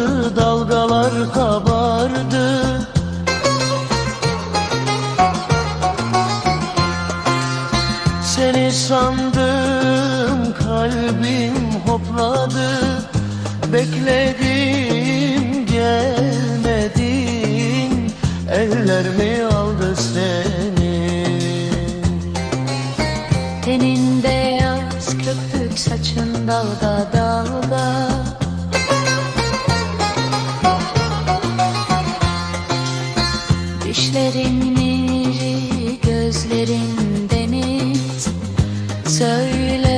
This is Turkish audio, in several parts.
Dudaklar kabardı. Seni sandım kalbim hopladı. Bekledim gelmedin. Eller mi aldı seni? Teninde yaz köpük saçın dalga dalga Düşlerin iri gözlerin deniz. Söyle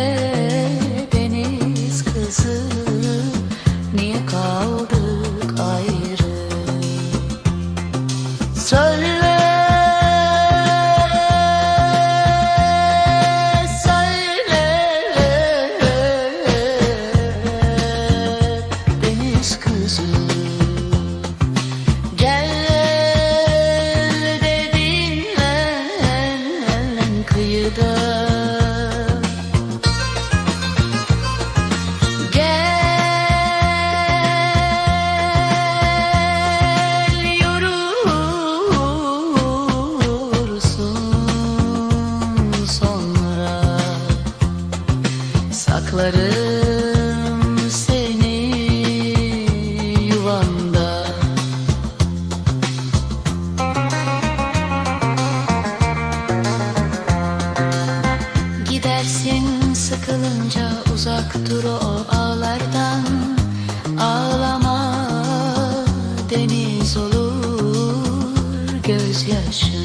Saklarım seni yuvanda. Gidersin sıkılınca uzak dur o ağlardan. Ağlama deniz olur gözyaşın